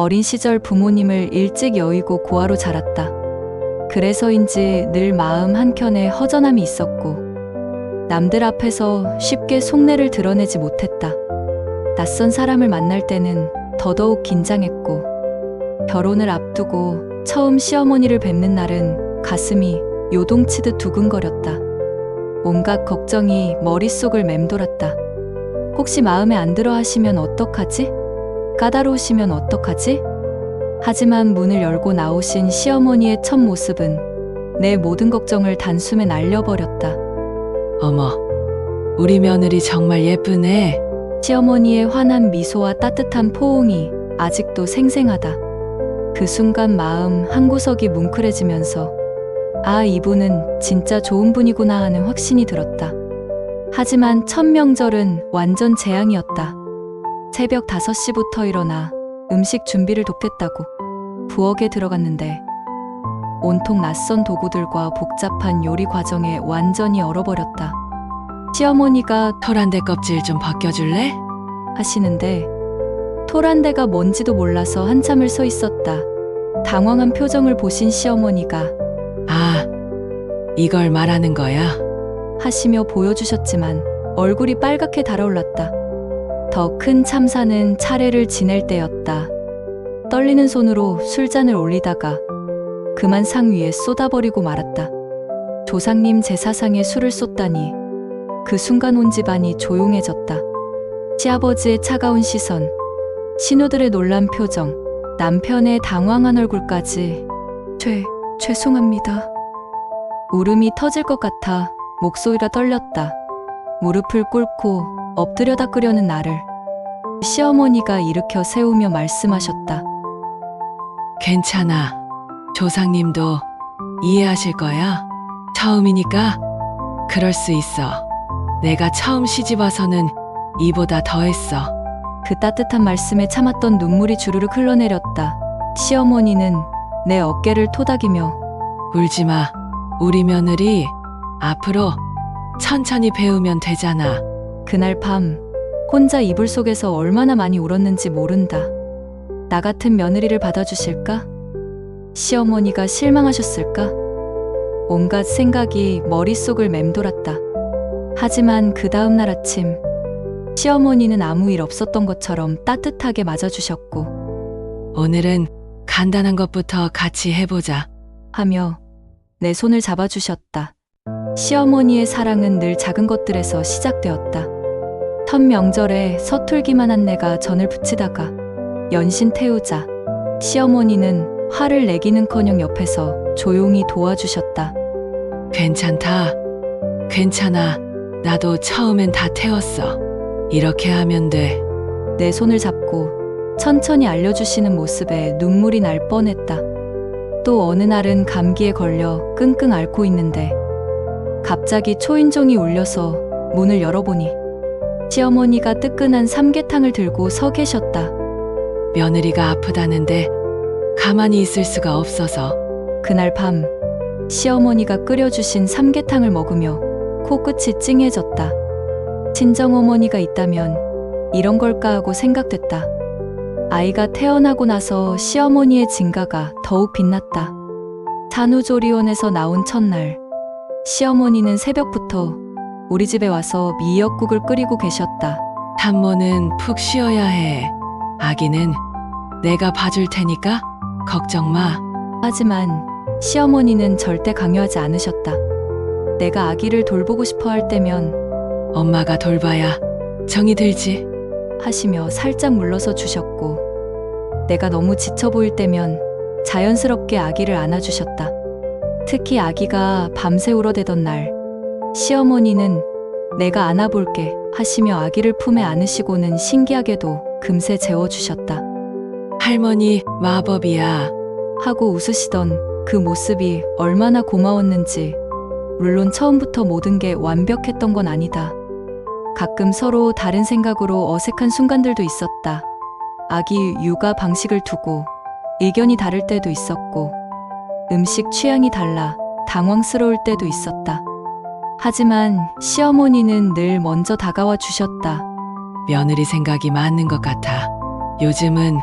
어린 시절 부모님을 일찍 여의고 고아로 자랐다. 그래서인지 늘 마음 한켠에 허전함이 있었고, 남들 앞에서 쉽게 속내를 드러내지 못했다. 낯선 사람을 만날 때는 더더욱 긴장했고, 결혼을 앞두고 처음 시어머니를 뵙는 날은 가슴이 요동치듯 두근거렸다. 온갖 걱정이 머릿속을 맴돌았다. 혹시 마음에 안 들어 하시면 어떡하지? 까다로우시면 어떡하지? 하지만 문을 열고 나오신 시어머니의 첫 모습은 내 모든 걱정을 단숨에 날려버렸다. 어머, 우리 며느리 정말 예쁘네. 시어머니의 환한 미소와 따뜻한 포옹이 아직도 생생하다. 그 순간 마음 한 구석이 뭉클해지면서 아, 이분은 진짜 좋은 분이구나 하는 확신이 들었다. 하지만 첫 명절은 완전 재앙이었다. 새벽 5시부터 일어나 음식 준비를 돕겠다고 부엌에 들어갔는데 온통 낯선 도구들과 복잡한 요리 과정에 완전히 얼어버렸다. 시어머니가 토란대 껍질 좀 벗겨줄래? 하시는데 토란대가 뭔지도 몰라서 한참을 서 있었다. 당황한 표정을 보신 시어머니가 아, 이걸 말하는 거야? 하시며 보여주셨지만 얼굴이 빨갛게 달아올랐다. 더 큰 참사는 차례를 지낼 때였다. 떨리는 손으로 술잔을 올리다가 그만 상 위에 쏟아버리고 말았다. 조상님 제 사상에 술을 쏟다니 그 순간 온 집안이 조용해졌다. 시아버지의 차가운 시선, 신우들의 놀란 표정, 남편의 당황한 얼굴까지 죄, 죄송합니다. 울음이 터질 것 같아 목소리가 떨렸다. 무릎을 꿇고 엎드려 닦으려는 나를 시어머니가 일으켜 세우며 말씀하셨다. 괜찮아. 조상님도 이해하실 거야. 처음이니까 그럴 수 있어. 내가 처음 시집 와서는 이보다 더 했어. 그 따뜻한 말씀에 참았던 눈물이 주르륵 흘러내렸다. 시어머니는 내 어깨를 토닥이며 울지 마. 우리 며느리 앞으로 천천히 배우면 되잖아. 그날 밤 혼자 이불 속에서 얼마나 많이 울었는지 모른다. 나 같은 며느리를 받아주실까? 시어머니가 실망하셨을까? 온갖 생각이 머릿속을 맴돌았다. 하지만 그 다음날 아침 시어머니는 아무 일 없었던 것처럼 따뜻하게 맞아주셨고 오늘은 간단한 것부터 같이 해보자. 하며 내 손을 잡아주셨다. 시어머니의 사랑은 늘 작은 것들에서 시작되었다. 첫 명절에 서툴기만 한 내가 전을 부치다가 연신 태우자 시어머니는 화를 내기는커녕 옆에서 조용히 도와주셨다. 괜찮다. 괜찮아. 나도 처음엔 다 태웠어. 이렇게 하면 돼. 내 손을 잡고 천천히 알려주시는 모습에 눈물이 날 뻔했다. 또 어느 날은 감기에 걸려 끙끙 앓고 있는데 갑자기 초인종이 울려서 문을 열어보니 시어머니가 뜨끈한 삼계탕을 들고 서 계셨다. 며느리가 아프다는데 가만히 있을 수가 없어서 그날 밤 시어머니가 끓여주신 삼계탕을 먹으며 코끝이 찡해졌다. 친정어머니가 있다면 이런 걸까 하고 생각됐다. 아이가 태어나고 나서 시어머니의 진가가 더욱 빛났다. 산후조리원에서 나온 첫날, 시어머니는 새벽부터 우리 집에 와서 미역국을 끓이고 계셨다. 산모는 푹 쉬어야 해. 아기는 내가 봐줄 테니까 걱정 마. 하지만 시어머니는 절대 강요하지 않으셨다. 내가 아기를 돌보고 싶어 할 때면 엄마가 돌봐야 정이 들지. 하시며 살짝 물러서 주셨고, 내가 너무 지쳐 보일 때면 자연스럽게 아기를 안아주셨다. 특히 아기가 밤새 울어대던 날, 시어머니는 내가 안아볼게 하시며 아기를 품에 안으시고는 신기하게도 금세 재워주셨다. 할머니 마법이야. 하고 웃으시던 그 모습이 얼마나 고마웠는지, 물론 처음부터 모든 게 완벽했던 건 아니다. 가끔 서로 다른 생각으로 어색한 순간들도 있었다. 아기 육아 방식을 두고 의견이 다를 때도 있었고, 음식 취향이 달라 당황스러울 때도 있었다. 하지만 시어머니는 늘 먼저 다가와 주셨다. 며느리 생각이 맞는 것 같아. 요즘은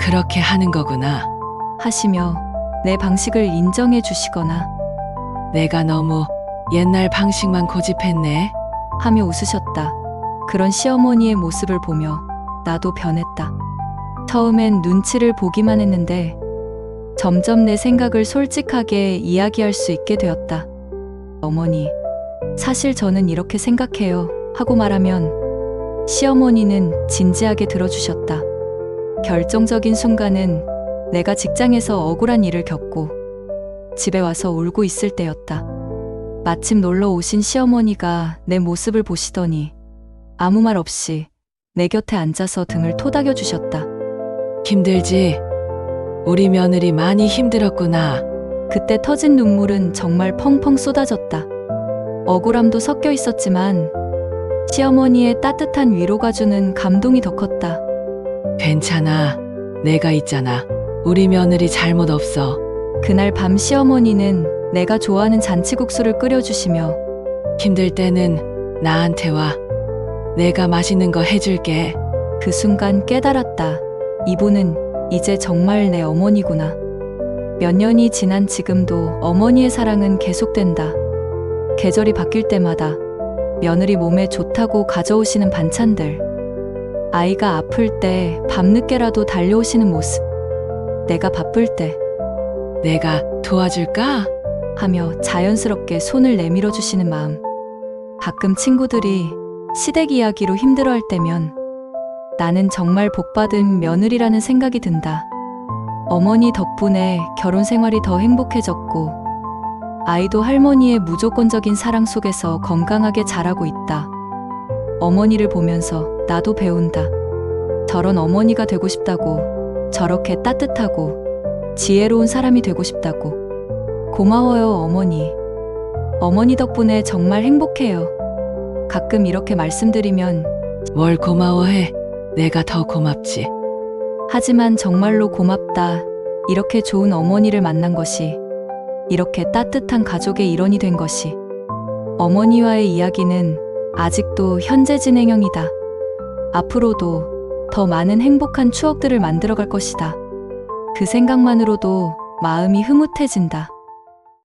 그렇게 하는 거구나. 하시며 내 방식을 인정해 주시거나 내가 너무 옛날 방식만 고집했네. 하며 웃으셨다. 그런 시어머니의 모습을 보며 나도 변했다. 처음엔 눈치를 보기만 했는데 점점 내 생각을 솔직하게 이야기할 수 있게 되었다. 어머니, 사실 저는 이렇게 생각해요. 하고 말하면 시어머니는 진지하게 들어주셨다. 결정적인 순간은 내가 직장에서 억울한 일을 겪고 집에 와서 울고 있을 때였다. 마침 놀러 오신 시어머니가 내 모습을 보시더니 아무 말 없이 내 곁에 앉아서 등을 토닥여 주셨다. 힘들지? 우리 며느리 많이 힘들었구나. 그때 터진 눈물은 정말 펑펑 쏟아졌다. 억울함도 섞여 있었지만 시어머니의 따뜻한 위로가 주는 감동이 더 컸다. 괜찮아. 내가 있잖아. 우리 며느리 잘못 없어. 그날 밤 시어머니는 내가 좋아하는 잔치국수를 끓여주시며 힘들 때는 나한테 와. 내가 맛있는 거 해줄게. 그 순간 깨달았다. 이분은 이제 정말 내 어머니구나. 몇 년이 지난 지금도 어머니의 사랑은 계속된다. 계절이 바뀔 때마다 며느리 몸에 좋다고 가져오시는 반찬들. 아이가 아플 때 밤늦게라도 달려오시는 모습. 내가 바쁠 때 내가 도와줄까? 하며 자연스럽게 손을 내밀어 주시는 마음. 가끔 친구들이 시댁 이야기로 힘들어 할 때면 나는 정말 복받은 며느리라는 생각이 든다. 어머니 덕분에 결혼 생활이 더 행복해졌고 아이도 할머니의 무조건적인 사랑 속에서 건강하게 자라고 있다. 어머니를 보면서 나도 배운다. 저런 어머니가 되고 싶다고, 저렇게 따뜻하고, 지혜로운 사람이 되고 싶다고. 고마워요, 어머니. 어머니 덕분에 정말 행복해요. 가끔 이렇게 말씀드리면, 뭘 고마워해. 내가 더 고맙지. 하지만 정말로 고맙다. 이렇게 좋은 어머니를 만난 것이, 이렇게 따뜻한 가족의 일원이 된 것이, 어머니와의 이야기는 아직도 현재 진행형이다. 앞으로도 더 많은 행복한 추억들을 만들어갈 것이다. 그 생각만으로도 마음이 흐뭇해진다.